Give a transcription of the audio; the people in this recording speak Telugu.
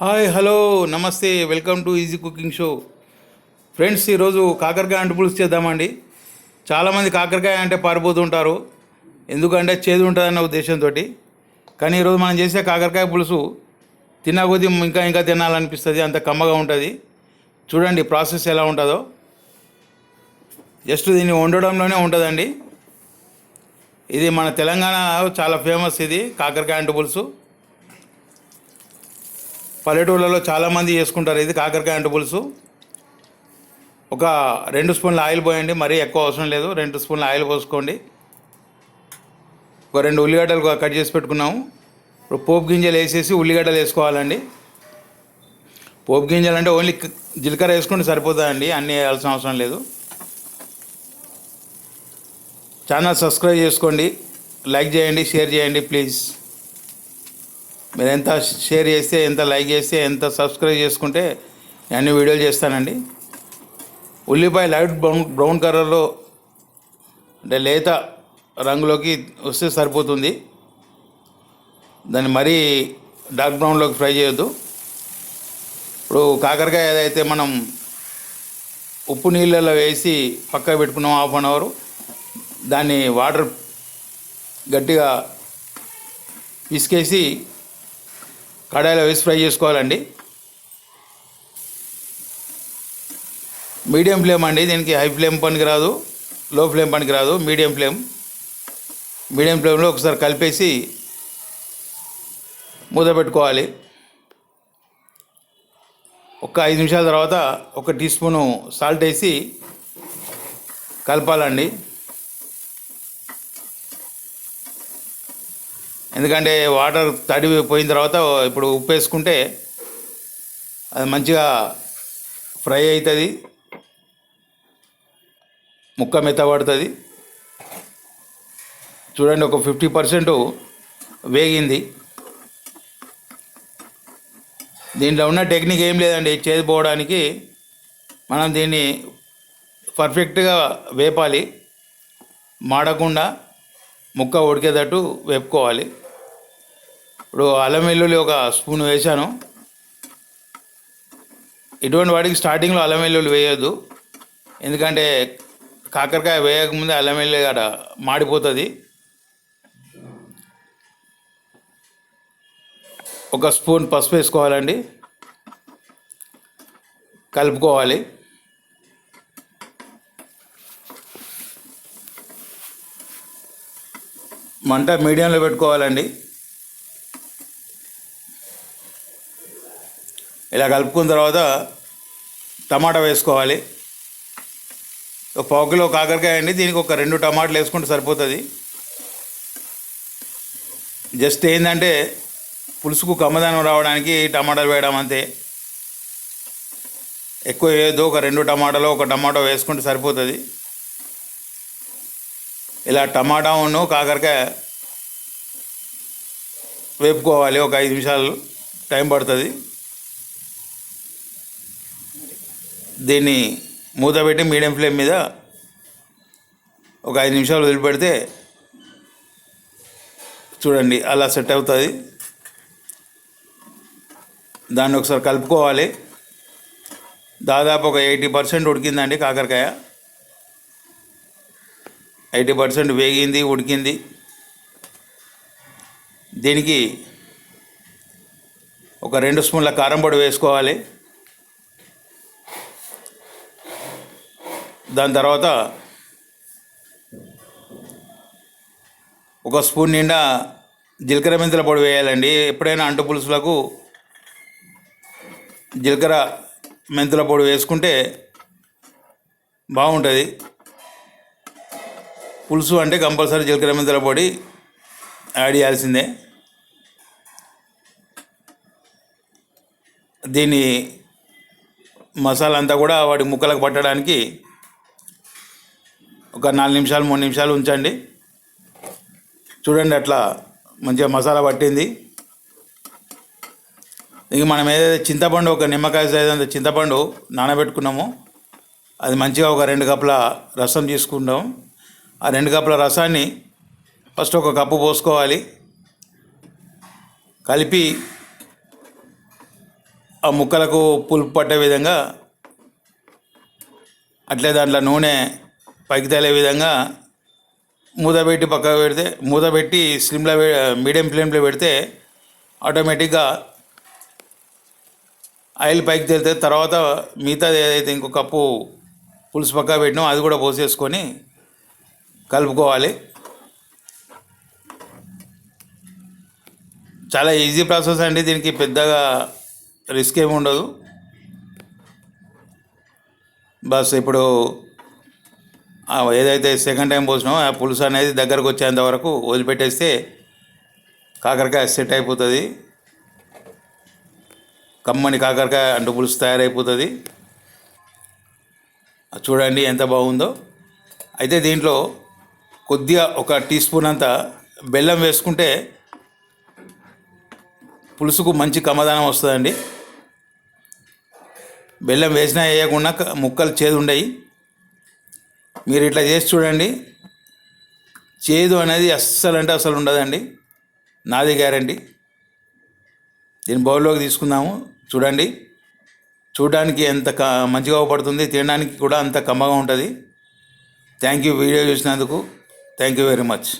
హాయ్ హలో నమస్తే welcome to easy cooking show. Friends ఈరోజు కాకరకాయ అంటు పులుసు చేద్దామండి. చాలామంది కాకరకాయ అంటే పారిపోతుంటారు. ఎందుకంటే చేదు ఉంటుందన్న ఉద్దేశంతో కానీ ఈరోజు మనం చేసే కాకరకాయ పులుసు తిన్నా కొద్దీ ఇంకా ఇంకా తినాలనిపిస్తుంది అంత కమ్మగా ఉంటుంది. చూడండి ప్రాసెస్ ఎలా ఉంటుందో. జస్ట్ దీన్ని వండడంలోనే ఉంటుందండి. ఇది మన తెలంగాణ చాలా ఫేమస్ ఇది కాకరకాయ అంటు పులుసు. పల్లెటూళ్ళలో చాలామంది చేసుకుంటారు. ఇది కాకరకాయ అంటు పులుసు. ఒక రెండు స్పూన్ల ఆయిల్ పోయండి. మరీ ఎక్కువ అవసరం లేదు. రెండు స్పూన్ల ఆయిల్ పోసుకోండి. ఒక రెండు ఉల్లిగడ్డలు కట్ చేసి పెట్టుకున్నాము. ఇప్పుడు పోపు గింజలు వేసేసి ఉల్లిగడ్డలు వేసుకోవాలండి. పోపు గింజలు అంటే ఓన్లీ జీలకర్ర వేసుకుంటే సరిపోతుందండి. అన్నీ వేయాల్సిన అవసరం లేదు. ఛానల్ సబ్స్క్రైబ్ చేసుకోండి. లైక్ చేయండి. షేర్ చేయండి ప్లీజ్. మీరు ఎంత షేర్ చేస్తే ఎంత లైక్ చేస్తే ఎంత సబ్స్క్రైబ్ చేసుకుంటే నేను అన్ని వీడియోలు చేస్తానండి. ఉల్లిపాయ లైట్ బ్రౌన్ బ్రౌన్ కలర్లో అంటే లేత రంగులోకి వస్తే సరిపోతుంది. దాన్ని మరీ డార్క్ బ్రౌన్లోకి ఫ్రై చేయొద్దు. ఇప్పుడు కాకరకాయ ఏదైతే మనం ఉప్పు నీళ్ళలో వేసి పక్కకు పెట్టుకున్నాం హాఫ్ అన్ అవర్ దాన్ని వాటర్ గట్టిగా పిసికేసి కడాయిలో వేసి ఫ్రై చేసుకోవాలండి. మీడియం ఫ్లేమ్ అండి దీనికి హై ఫ్లేమ్ పనికి రాదు లో ఫ్లేమ్ పనికి రాదు మీడియం ఫ్లేమ్. మీడియం ఫ్లేమ్లో ఒకసారి కలిపేసి మూత పెట్టుకోవాలి. ఒక ఐదు నిమిషాల తర్వాత ఒక టీ స్పూను సాల్ట్ వేసి కలపాలండి. ఎందుకంటే వాటర్ తడి పోయిన తర్వాత ఇప్పుడు ఉప్పు వేసుకుంటే అది మంచిగా ఫ్రై అవుతుంది. ముక్క మెత్తబడుతుంది. చూడండి ఒక ఫిఫ్టీ పర్సెంట్ వేగింది. దీంట్లో ఉన్న టెక్నిక్ ఏం లేదండి చేదిపోవడానికి మనం దీన్ని పర్ఫెక్ట్గా వేపాలి. మాడకుండా ముక్క ఉడికేటట్టు వేపుకోవాలి. ఇప్పుడు అల్లం వెల్లుల్లి ఒక స్పూన్ వేశాను. ఇటువంటి వాటికి స్టార్టింగ్లో అల్లం వెల్లుల్లి వేయొద్దు. ఎందుకంటే కాకరకాయ వేయకముందే అల్లం వెల్లుల్లి అక్కడ మాడిపోతుంది. ఒక స్పూన్ పసుపు వేసుకోవాలండి. కలుపుకోవాలి. మంట మీడియంలో పెట్టుకోవాలండి. ఇలా కలుపుకున్న తర్వాత టమాటా వేసుకోవాలి. ఒక పావు కిలో కాకరకాయ అండి దీనికి ఒక రెండు టమాటాలు వేసుకుంటే సరిపోతుంది. జస్ట్ ఏంటంటే పులుసుకు కమ్మదనం రావడానికి టమాటాలు వేయడం అంతే. ఎక్కువ వేయద్దు ఒక రెండు టమాటాలు ఒక టమాటో వేసుకుంటే సరిపోతుంది. ఇలా టమాటా ఉన్ను కాకరకాయ వేపుకోవాలి ఒక ఐదు నిమిషాలు టైం పడుతుంది. దీన్ని మూత పెట్టి మీడియం ఫ్లేమ్ మీద ఒక ఐదు నిమిషాలు వదిలిపెడితే చూడండి అలా సెట్ అవుతుంది. దాన్ని ఒకసారి కలుపుకోవాలి. దాదాపు ఒక ఎయిటీ పర్సెంట్ ఉడికిందండి కాకరకాయ. ఎయిటీ పర్సెంట్ వేగింది ఉడికింది. దీనికి ఒక రెండు స్పూన్ల కారం పొడి వేసుకోవాలి. దాని తర్వాత ఒక స్పూన్ నిండా జీలకర్ర మెంతుల పొడి వేయాలండి. ఎప్పుడైనా అంటు పులుసులకు జీలకర్ర మెంతుల పొడి వేసుకుంటే బాగుంటుంది. పులుసు అంటే కంపల్సరీ జీలకర్ర మెంతుల పొడి యాడ్ చేయాల్సిందే. దీని మసాలా అంతా కూడా వాటి ముక్కలకు పట్టడానికి ఒక నాలుగు నిమిషాలు మూడు నిమిషాలు ఉంచండి. చూడండి అట్లా మంచిగా మసాలా పట్టింది. ఇక మనం ఏదైతే చింతపండు ఒక నిమ్మకాయ సైజ్ అంత చింతపండు నానబెట్టుకున్నామో అది మంచిగా ఒక రెండు కప్పుల రసం తీసుకుంటాం ఆ రెండు కప్పుల రసాన్ని ఫస్ట్ ఒక కప్పు పోసుకోవాలి. కలిపి ఆ ముక్కలకు పులుపు పట్టే విధంగా అట్లే దాంట్లో నూనె పైకి తేలే విధంగా మూత పెట్టి పక్కకు పెడితే మూత పెట్టి స్లిమ్లో మీడియం ఫ్లేమ్లో పెడితే ఆటోమేటిక్గా ఆయిల్ పైకి తేలితే తర్వాత మిగతా ఏదైతే ఇంకో కప్పు పులుసు పక్క పెట్టినామో అది కూడా పోసేసుకొని కలుపుకోవాలి. చాలా ఈజీ ప్రాసెస్ అండి దీనికి పెద్దగా రిస్క్ ఏమి ఉండదు. బస్ ఇప్పుడు ఏదైతే సెకండ్ టైం పోసినామో ఆ పులుసు అనేది దగ్గరకు వచ్చేంత వరకు వదిలిపెట్టేస్తే కాకరకాయ సెట్ అయిపోతుంది. కమ్మని కాకరకాయ అంటు పులుసు తయారైపోతుంది. చూడండి ఎంత బాగుందో. అయితే దీంట్లో కొద్దిగా ఒక టీ స్పూన్ అంత బెల్లం వేసుకుంటే పులుసుకు మంచి కమ్మదానం వస్తుందండి. బెల్లం వేసినా వేయకుండా ముక్కలు చేదు ఉండయి మీరు ఇట్లా చేసి చూడండి. చేదు అనేది అస్సలు అంటే అసలు ఉండదండి. నాది గ్యారంటీ. దీన్ని బౌల్లోకి తీసుకుందాము. చూడండి. చూడడానికి ఎంత క మంచిగా పడుతుంది తినడానికి కూడా అంత కమ్మగా ఉంటుంది. థ్యాంక్ యూ వీడియో చూసినందుకు. Thank you very much.